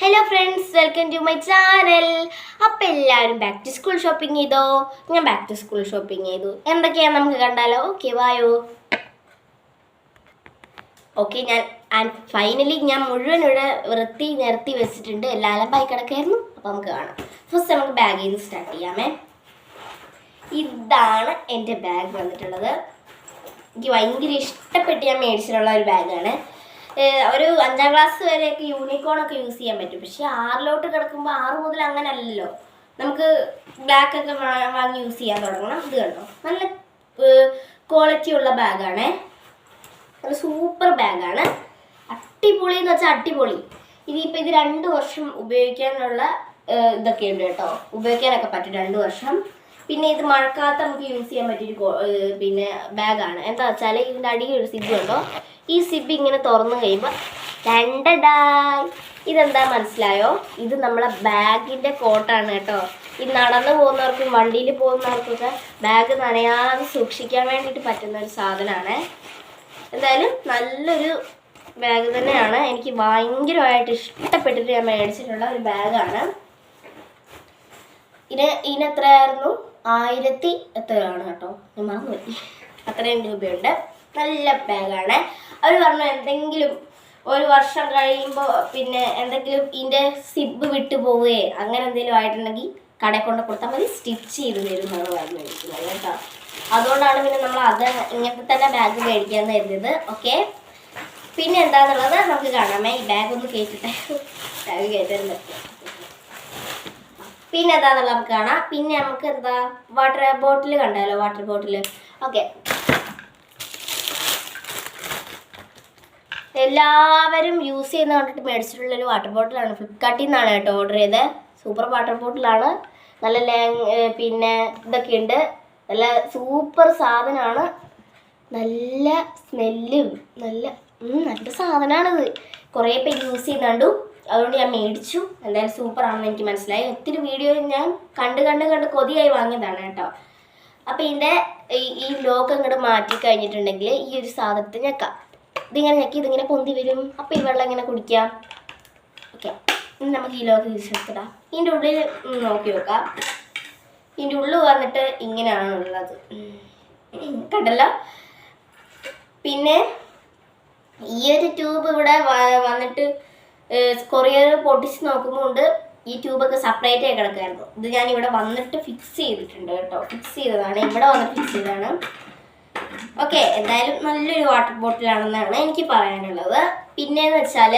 Hello friends welcome to my channel അപ്പം എല്ലാവരും back to school shopping ചെയ്തോ? ഞാൻ ബാക്ക് ടു സ്കൂൾ ഷോപ്പിംഗ് ചെയ്തു. എന്തൊക്കെയാണ് നമുക്ക് കണ്ടാലോ? ഓക്കെ വായോ ഓക്കെ ഞാൻ ആൻഡ് ഫൈനലി ഞാൻ മുഴുവൻ ഇവിടെ വൃത്തി നിരത്തി വെച്ചിട്ടുണ്ട്. എല്ലാവരും അലമ്പായി കിടക്കായിരുന്നു. അപ്പം നമുക്ക് കാണാം. ഫസ്റ്റ് നമുക്ക് ബാഗിൽ നിന്ന് സ്റ്റാർട്ട് ചെയ്യാമേ. ഇതാണ് എന്റെ ബാഗ് വന്നിട്ടുള്ളത്. എനിക്ക് ഭയങ്കര ഇഷ്ടപ്പെട്ട് ഞാൻ മേടിച്ചിട്ടുള്ള ഒരു ബാഗാണ് ഒരു അഞ്ചാം ക്ലാസ് വരെയൊക്കെ യൂണിക്കോൺ ഒക്കെ യൂസ് ചെയ്യാൻ പറ്റും. പക്ഷേ ആറിലോട്ട് കിടക്കുമ്പോൾ ആറ് മുതൽ അങ്ങനെ അല്ലല്ലോ നമുക്ക് ബ്ലാക്ക് ഒക്കെ വാങ്ങി യൂസ് ചെയ്യാൻ തുടങ്ങണം. ഇത് കണ്ടോ? നല്ല ക്വാളിറ്റി ഉള്ള ബാഗാണ് ഒരു സൂപ്പർ ബാഗാണ് അട്ടിപൊളി എന്ന് വെച്ചാൽ അട്ടിപൊളി. ഇനിയിപ്പോൾ ഇത് രണ്ട് വർഷം ഉപയോഗിക്കാനുള്ള ഇതൊക്കെ ഉണ്ട് കേട്ടോ. ഉപയോഗിക്കാനൊക്കെ പറ്റും രണ്ട് വർഷം. പിന്നെ ഇത് മഴക്കാലത്ത് നമുക്ക് യൂസ് ചെയ്യാൻ പറ്റിയൊരു പിന്നെ ബാഗാണ്. എന്താ വെച്ചാൽ ഇതിന്റെ അടിയിൽ ഒരു സിബ് ഉണ്ടോ? ഈ സിബ് ഇങ്ങനെ തുറന്നു കഴിയുമ്പോൾ രണ്ടടായ്. ഇതെന്താ മനസ്സിലായോ? ഇത് നമ്മളെ ബാഗിന്റെ കോട്ടാണ് കേട്ടോ. ഈ നടന്നു പോകുന്നവർക്കും വണ്ടിയിൽ പോകുന്നവർക്കൊക്കെ ബാഗ് നനയാതെ സൂക്ഷിക്കാൻ വേണ്ടിയിട്ട് പറ്റുന്ന ഒരു സാധനമാണ് എന്തായാലും നല്ലൊരു ബാഗ് തന്നെയാണ്. എനിക്ക് ഭയങ്കരമായിട്ട് ഇഷ്ടപ്പെട്ടിട്ട് ഞാൻ മേടിച്ചിട്ടുള്ള ഒരു ബാഗാണ്. ഇത് ഇതിന് എത്രയായിരുന്നു? ആയിരത്തി എത്രയാണ് കേട്ടോ? ഞാൻ മറന്നുപോയി. അത്രയും രൂപയുണ്ട്. നല്ല ബാഗാണ്. അവർ പറഞ്ഞു എന്തെങ്കിലും ഒരു വർഷം കഴിയുമ്പോൾ പിന്നെ എന്തെങ്കിലും ഇതിന്റെ സിബ് വിട്ടു പോവുകയോ അങ്ങനെ എന്തെങ്കിലും ആയിട്ടുണ്ടെങ്കിൽ കടയിൽ കൊണ്ട് കൊടുത്താൽ മതി. സ്റ്റിച്ച് ചെയ്ത് തരും എന്നാണ് മേടിക്കുന്നത് കേട്ടോ. അതുകൊണ്ടാണ് പിന്നെ നമ്മൾ അത് ഇങ്ങനത്തെ തന്നെ ബാഗ് മേടിക്കാന്ന് കരുതിയത്. ഓക്കെ പിന്നെ എന്താണെന്നുള്ളത് നമുക്ക് കാണാമേ ഈ ബാഗ് ഒന്ന് കയറ്റിട്ടെ ബാഗ് കയറ്റരുത് പിന്നെ എന്താണെന്നുള്ളത് നമുക്ക് കാണാം. പിന്നെ നമുക്ക് എന്താ? വാട്ടർ ബോട്ടിൽ കണ്ടല്ലോ വാട്ടർ ബോട്ടിൽ ഓക്കെ എല്ലാവരും യൂസ് ചെയ്യുന്ന കണ്ടിട്ട് മേടിച്ചിട്ടുള്ള ഒരു വാട്ടർ ബോട്ടിലാണ് ഫ്ലിപ്കാർട്ടിൽ നിന്നാണ് കേട്ടോ ഓർഡർ ചെയ്തത് സൂപ്പർ വാട്ടർ ബോട്ടിലാണ് നല്ല പിന്നെ ഇതൊക്കെ ഉണ്ട്. നല്ല സൂപ്പർ സാധനമാണ് നല്ല സ്മെല്ലും നല്ല നല്ല സാധനമാണിത് കുറേ പേര് യൂസ് ചെയ്യുന്നുണ്ടു. അതുകൊണ്ട് ഞാൻ മേടിച്ചു. എന്തായാലും സൂപ്പർ ആണെന്ന് എനിക്ക് മനസ്സിലായി. ഒത്തിരി വീഡിയോ ഞാൻ കണ്ട് കണ്ട് കണ്ട് കൊതിയായി വാങ്ങിയതാണ് കേട്ടോ. അപ്പോൾ ഇതിന്റെ ഈ ലോക്ക് അങ്ങോട്ട് മാറ്റി കഴിഞ്ഞിട്ടുണ്ടെങ്കിൽ ഈ ഒരു സാധനത്തെ ഞെക്കാം ഇതിങ്ങനെ ഞെക്കി ഇതിങ്ങനെ പൊന്തി വരും. അപ്പോൾ ഈ വെള്ളം ഇങ്ങനെ കുടിക്കാം? ഓക്കെ. ഇനി നമുക്ക് ഈ ലോക്ക് തിരിച്ചെടുത്തിടാം ഇതിന്റെ ഉള്ളിൽ നോക്കി നോക്കാം. ഇതിന്റെ ഉള്ളിൽ വന്നിട്ട് ഇങ്ങനെയാണ് ഉള്ളത്. കണ്ടല്ലോ? പിന്നെ ഈ ഒരു ട്യൂബ് ഇവിടെ വന്നിട്ട് കൊറിയർ പൊട്ടിച്ച് നോക്കുമ്പോൾ ഉണ്ട് ഈ ട്യൂബൊക്കെ സെപ്പറേറ്റ് ആയി കിടക്കായിരുന്നു ഇത് ഞാൻ ഇവിടെ വന്നിട്ട് ഫിക്സ് ചെയ്തിട്ടുണ്ട് കേട്ടോ. ഫിക്സ് ചെയ്തതാണ്. ഇവിടെ വന്ന് ഫിക്സ് ചെയ്തതാണ്. ഓക്കെ എന്തായാലും നല്ലൊരു വാട്ടർ ബോട്ടിലാണെന്നാണ് എനിക്ക് പറയാനുള്ളത്. പിന്നെന്ന് വെച്ചാൽ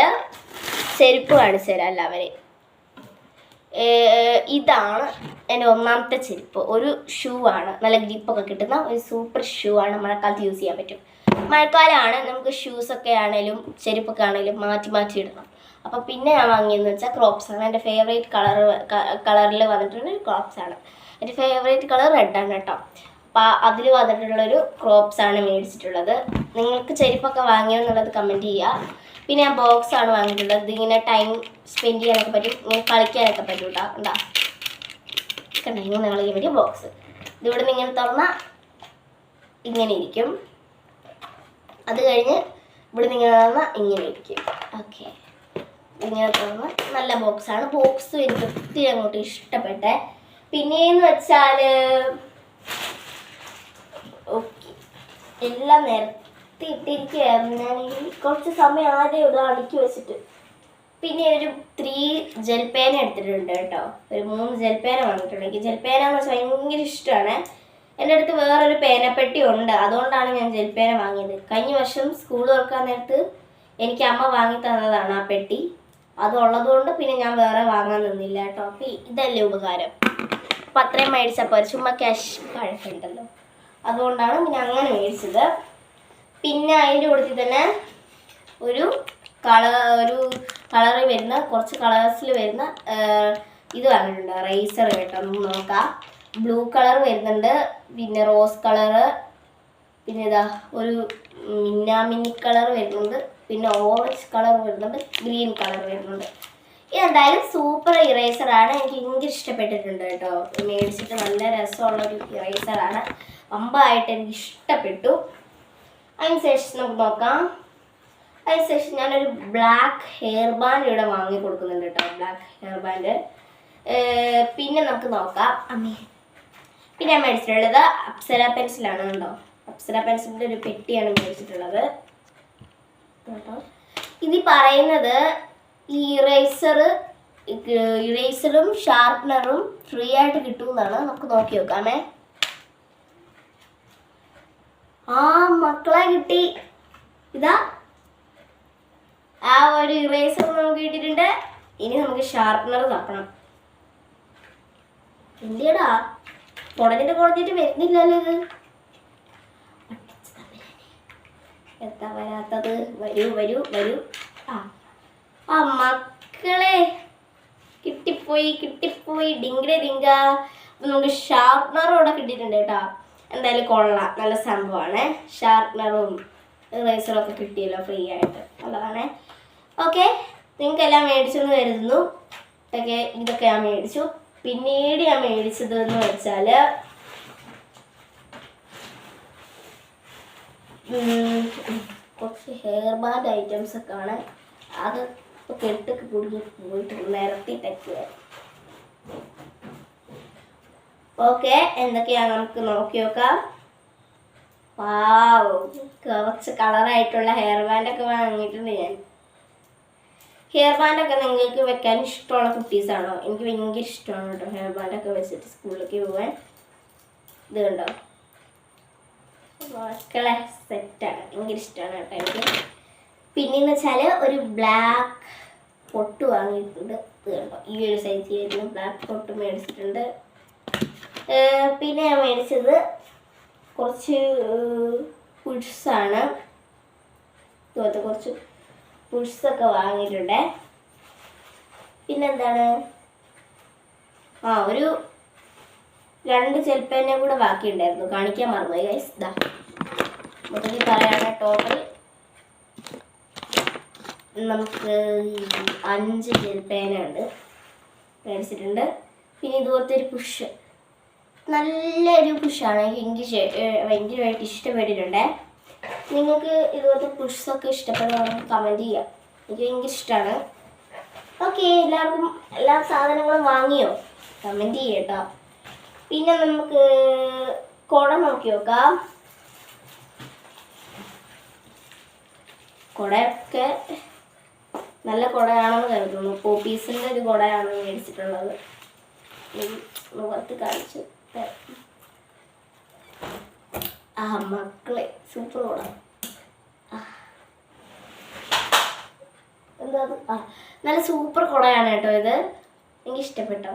ചെരുപ്പ് കാണിച്ചു തരാം എല്ലാവരെയും. ഇതാണ് എന്റെ ഒന്നാമത്തെ ചെരുപ്പ്. ഒരു ഷൂ ആണ്. നല്ല ഗ്രിപ്പൊക്കെ കിട്ടുന്ന ഒരു സൂപ്പർ ഷൂ ആണ് മഴക്കാലത്ത് യൂസ് ചെയ്യാൻ പറ്റും. മഴക്കാലമാണ് നമുക്ക് ഷൂസൊക്കെ ആണെങ്കിലും ചെരുപ്പൊക്കെ ആണെങ്കിലും മാറ്റി മാറ്റി ഇടണം. അപ്പോൾ പിന്നെ ഞാൻ വാങ്ങിയെന്ന് വെച്ചാൽ ക്രോപ്സ് ആണ്. എന്റെ ഫേവറേറ്റ് കളർ കളറിൽ വന്നിട്ടുള്ള ക്രോപ്സ് ആണ്. എന്റെ ഫേവറേറ്റ് കളർ റെഡ് ആണ് കേട്ടോ അപ്പോൾ അതിൽ വന്നിട്ടുള്ളൊരു ക്രോപ്സ് ആണ് മേടിച്ചിട്ടുള്ളത്. നിങ്ങൾക്ക് ചെരുപ്പൊക്കെ വാങ്ങിയോ എന്നുള്ളത് കമന്റ് ചെയ്യുക പിന്നെ ഞാൻ ബോക്സ് ആണ് വാങ്ങിയിട്ടുള്ളത്. ഇതിങ്ങനെ ടൈം സ്പെൻഡ് ചെയ്യാനൊക്കെ പറ്റും. ഇങ്ങനെ കളിക്കാനൊക്കെ പറ്റും കേട്ടോ ഉണ്ടാ കണ്ടോ? ഇങ്ങനെ പറ്റിയ ബോക്സ് ഇതിവിടെ നിന്ന് ഇങ്ങനെ തുറന്നാൽ ഇങ്ങനെ ഇരിക്കും. അത് കഴിഞ്ഞ് ഇവിടെ നിന്ന് ഇങ്ങനെ തുറന്നാൽ ഇങ്ങനെ ഇരിക്കും. ഓക്കെ ഇങ്ങനെ തുറന്ന് നല്ല ബോക്സാണ് ബോക്സ് എനിക്ക് ഒത്തിരി അങ്ങോട്ട് ഇഷ്ടപ്പെട്ടെ. പിന്നെയെന്ന് വെച്ചാൽ ഓക്കെ എല്ലാം നിരത്തി ഇട്ടിരിക്കുകയായിരുന്നു. ഞാൻ കുറച്ച് സമയം ആദ്യം ഇവിടെ അടുക്കി വെച്ചിട്ട്. പിന്നെ ഒരു ത്രീ ജെൽ പേന എടുത്തിട്ടുണ്ട് കേട്ടോ. ഒരു മൂന്ന് ജെൽ പേന എനിക്ക് ജെൽ എന്ന് വെച്ചാൽ ഭയങ്കര ഇഷ്ടമാണ്. എന്റെ അടുത്ത് വേറൊരു പേനപ്പെട്ടി ഉണ്ട്. അതുകൊണ്ടാണ് ഞാൻ ജെൽ പേന വാങ്ങിയത്. കഴിഞ്ഞ വർഷം സ്കൂൾ തുറക്കാൻ നേരത്ത് എനിക്ക് അമ്മ വാങ്ങി തന്നതാണ് ആ പെട്ടി. അതുള്ളത് കൊണ്ട് പിന്നെ ഞാൻ വേറെ വാങ്ങാൻ നിന്നില്ല കേട്ടോ. അപ്പം ഇതല്ലേ ഉപകാരം. അപ്പം അത്രയും മേടിച്ചപ്പോൾ ചുമ്മാ ക്യാഷ് പഴക്കുണ്ടല്ലോ. അതുകൊണ്ടാണ് പിന്നെ അങ്ങനെ മേടിച്ചത്. പിന്നെ അതിന്റെ കൂട്ടത്തിൽ തന്നെ ഒരു കളർ ഒരു കളറിൽ വരുന്ന കുറച്ച് കളേഴ്സിൽ വരുന്ന ഇത് വാങ്ങിയിട്ടുണ്ട് റേസർ കേട്ടോ നമുക്ക് നോക്കാം. ബ്ലൂ കളർ വരുന്നുണ്ട്. പിന്നെ റോസ് കളറ്. പിന്നെ ഇതാ ഒരു മിന്നാമിന്നി കളർ വരുന്നുണ്ട്. പിന്നെ ഓറഞ്ച് കളർ വരുന്നുണ്ട് ഗ്രീൻ കളർ വരുന്നുണ്ട്. ഇതെന്തായാലും സൂപ്പർ ഇറേസറാണ് എനിക്ക് ഭയങ്കര ഇഷ്ടപ്പെട്ടിട്ടുണ്ട് കേട്ടോ. മേടിച്ചിട്ട് നല്ല രസമുള്ള ഒരു ഇറേസറാണ് വമ്പായിട്ട് എനിക്ക് ഇഷ്ടപ്പെട്ടു. അതിന് ശേഷം നമുക്ക് നോക്കാം. അതിനുശേഷം ഞാനൊരു ബ്ലാക്ക് ഹെയർ ബാൻഡ് ഇവിടെ വാങ്ങി കൊടുക്കുന്നുണ്ട് കേട്ടോ. ബ്ലാക്ക് ഹെയർ ബാൻഡ് പിന്നെ നമുക്ക് നോക്കാം. അമ്മേ. പിന്നെ ഞാൻ മേടിച്ചിട്ടുള്ളത് അപ്സര പെൻസിലാണ് കേട്ടോ. അപ്സര പെൻസിലിന്റെ ഒരു പെട്ടിയാണ് മേടിച്ചിട്ടുള്ളത്. ഇത് പറയുന്നത് ഈ ഇറേസർ ഇറേസറും ഷാർപ്പനറും ഫ്രീ ആയിട്ട് കിട്ടുമെന്നാണ് നമുക്ക് നോക്കി നോക്കാമേ. ആ മക്കളെ കിട്ടി. ഇതാ. ആ ഒരു ഇറേസർ നമുക്ക് കിട്ടിയിട്ടുണ്ട്. ഇനി നമുക്ക് ഷാർപ്പനർ തപ്പണം. എന്തിയടാ? കുടഞ്ഞിട്ട് കുടഞ്ഞിട്ട് വരുന്നില്ലല്ലോ ഇത്. എന്താ വരാത്തത്. വരൂ വരൂ വരൂ. ആ. ആ മക്കളെ. കിട്ടിപ്പോയി കിട്ടിപ്പോയി. ഡിങ്കരെ ഡിങ്ക. അപ്പം നമുക്ക് ഷാർപ്പ്നറോടെ കിട്ടിയിട്ടുണ്ട് കേട്ടോ. എന്തായാലും കൊള്ളാം. നല്ല സംഭവമാണ്. ഷാർപ്പ്നറും റേസറും ഒക്കെ കിട്ടിയല്ലോ ഫ്രീ ആയിട്ട്. നല്ലതാണ് ഓക്കെ നിങ്ങൾക്കെല്ലാം മേടിച്ചെന്ന് കരുതുന്നു. ഓക്കെ ഇതൊക്കെ ഞാൻ മേടിച്ചു. പിന്നീട് ഞാൻ മേടിച്ചത് എന്ന് വെച്ചാൽ കുറച്ച് ഹെയർ ബാൻഡ് ഐറ്റംസ് ഒക്കെ ആണ്. അത് കെട്ടൊക്കെ കുടുങ്ങി പോയിട്ട് നിരത്തിട്ടൊക്കെ ഓക്കെ എന്തൊക്കെയാ നമുക്ക് നോക്കി നോക്കാം. വാവ് കുറച്ച് കളറായിട്ടുള്ള ഹെയർ ബാൻഡ് ഒക്കെ വാങ്ങിയിട്ടുണ്ട് ഞാൻ. ഹെയർ ബാൻഡ് ഒക്കെ നിങ്ങൾക്ക് വെക്കാൻ ഇഷ്ടമുള്ള കുട്ടീസാണോ എനിക്ക് ഭയങ്കര ഇഷ്ടമാണ് കേട്ടോ ഹെയർ ബാൻഡൊക്കെ വെച്ചിട്ട് സ്കൂളിലേക്ക് പോകാൻ. ഇത് കണ്ടോ? മക്കളെ സെറ്റാണ്. ഭയങ്കര ഇഷ്ടമാണ് കേട്ടോ എനിക്ക്. പിന്നെന്ന് വെച്ചാൽ ഒരു ബ്ലാക്ക് പൊട്ട് വാങ്ങിയിട്ടുണ്ട്. കേട്ടോ ഈ ഒരു സൈസ് വരുന്ന ബ്ലാക്ക് പൊട്ട് മേടിച്ചിട്ടുണ്ട്. പിന്നെ ഞാൻ മേടിച്ചത് കുറച്ച് പുഡ്സാണ് ഇതുപോലത്തെ കുറച്ച് പുഡ്സൊക്കെ വാങ്ങിയിട്ടുണ്ട്. പിന്നെന്താണ്? ആ ഒരു രണ്ട് ചെൽപ്പേനെ കൂടെ ബാക്കിയുണ്ടായിരുന്നു. കാണിക്കാൻ മറന്നുപോയി ഗൈസ് ദാ. മൊത്തത്തിൽ പറയുകയാണെങ്കിൽ ടോട്ടൽ നമുക്ക് അഞ്ച് ചെൽപ്പേനുണ്ട് മേടിച്ചിട്ടുണ്ട്. പിന്നെ ഇതുപോലത്തെ ഒരു പുഷ് നല്ലൊരു പുഷാണ് എനിക്ക് ഏർ ഭയങ്കരമായിട്ട് ഇഷ്ടപ്പെട്ടിട്ടുണ്ടേ. നിങ്ങൾക്ക് ഇതുപോലത്തെ പുഷ്സൊക്കെ ഇഷ്ടപ്പെടുന്ന കമന്റ് ചെയ്യാം. എനിക്ക് ഭയങ്കര ഇഷ്ടമാണ് ഓക്കെ എല്ലാവർക്കും എല്ലാ സാധനങ്ങളും വാങ്ങിയോ? കമന്റ് ചെയ്യട്ടോ പിന്നെ നമുക്ക് കുട നോക്കി നോക്കാം. കുടയൊക്കെ നല്ല കുടയാണെന്ന് കരുതുന്നു. പോപ്പീസിന്റെ ഒരു കുടയാണ് മേടിച്ചിട്ടുള്ളത്. മുഖത്ത് കാണിച്ചു ആ മക്കളെ സൂപ്പർ കുട. എന്താ നല്ല സൂപ്പർ കുടയാണ് കേട്ടോ ഇത്. എനിക്ക് ഇഷ്ടപ്പെട്ടോ?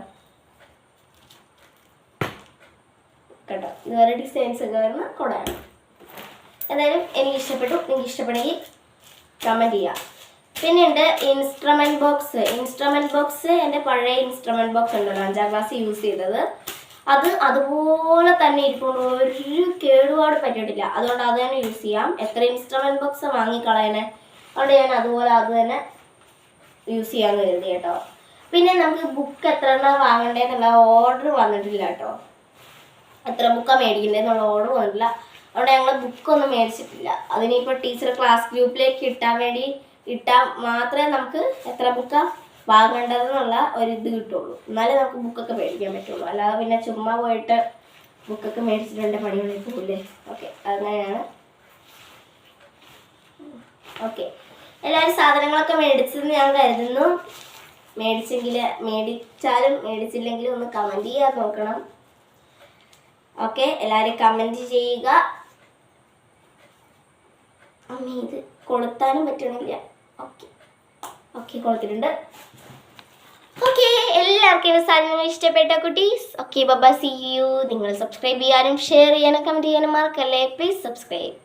കേട്ടോ. ഇതുവരെ ഡിസൈൻസ് ഒക്കെ വരുന്ന കുടയാണ്. എന്തായാലും എനിക്ക് ഇഷ്ടപ്പെട്ടു. നിങ്ങൾക്ക് ഇഷ്ടപ്പെടുമെങ്കിൽ കമന്റ് ചെയ്യാം. പിന്നെയുണ്ട് ഇൻസ്ട്രുമെന്റ് ബോക്സ് ഇൻസ്ട്രുമെന്റ് ബോക്സ് എന്റെ പഴയ ഇൻസ്ട്രുമെന്റ് ബോക്സ് ഉണ്ടല്ലോ. അഞ്ചാം ക്ലാസ് യൂസ് ചെയ്തത്. അത് അതുപോലെ തന്നെ ഇരിക്കൊണ്ട് ഒരു കേടുപാട് പറ്റിയിട്ടില്ല. അതുകൊണ്ട് അത് തന്നെ യൂസ് ചെയ്യാം. എത്ര ഇൻസ്ട്രുമെന്റ് ബോക്സ് വാങ്ങിക്കളയണേ. അതുകൊണ്ട് ഞാൻ അതുപോലെ അത് തന്നെ യൂസ് ചെയ്യാമെന്ന് കരുതി കേട്ടോ. പിന്നെ നമുക്ക് ബുക്ക് എത്ര എണ്ണം വാങ്ങണ്ടേന്നുള്ള ഓർഡർ വന്നിട്ടില്ല കേട്ടോ. എത്ര ബുക്കാണ് എന്നുള്ള ഓർഡർ വന്നിട്ടില്ല. അതുകൊണ്ട് ഞങ്ങൾ ബുക്കൊന്നും മേടിച്ചിട്ടില്ല. അതിനിപ്പോൾ ടീച്ചർ ക്ലാസ് ഗ്രൂപ്പിലേക്ക് ഇട്ടാൻ വേണ്ടി ഇട്ടാൽ മാത്രമേ നമുക്ക് എത്ര ബുക്കാണ് വാങ്ങേണ്ടതെന്നുള്ള ഒരു ഇത് കിട്ടുള്ളൂ. എന്നാലേ നമുക്ക് ബുക്കൊക്കെ മേടിക്കാൻ പറ്റുള്ളൂ. അല്ലാതെ പിന്നെ ചുമ്മാ പോയിട്ട് ബുക്കൊക്കെ മേടിച്ചിട്ടുണ്ട് പണികളിൽ പോകില്ലേ ഓക്കെ അങ്ങനെയാണ്. ഓക്കെ എല്ലാവരും സാധനങ്ങളൊക്കെ മേടിച്ചെന്ന് ഞാൻ കരുതുന്നു. മേടിച്ചെങ്കിൽ മേടിച്ചാലും മേടിച്ചില്ലെങ്കിലും ഒന്ന് കമന്റ് ചെയ്യാൻ നോക്കണം. ഓക്കെ എല്ലാവരും കമന്റ് ചെയ്യുക. അമ്മ ഇത് കൊളുത്താനും പറ്റണില്ല. Okay okay കൊളുത്തിട്ടുണ്ട്. ഓക്കെ എല്ലാവർക്കും സാധനങ്ങൾ ഇഷ്ടപ്പെട്ട കുട്ടീസ്. ഓക്കെ ബബ സി യു നിങ്ങൾ സബ്സ്ക്രൈബ് ചെയ്യാനും ഷെയർ ചെയ്യാനും കമന്റ് ചെയ്യാനും മറക്കല്ലേ? Please subscribe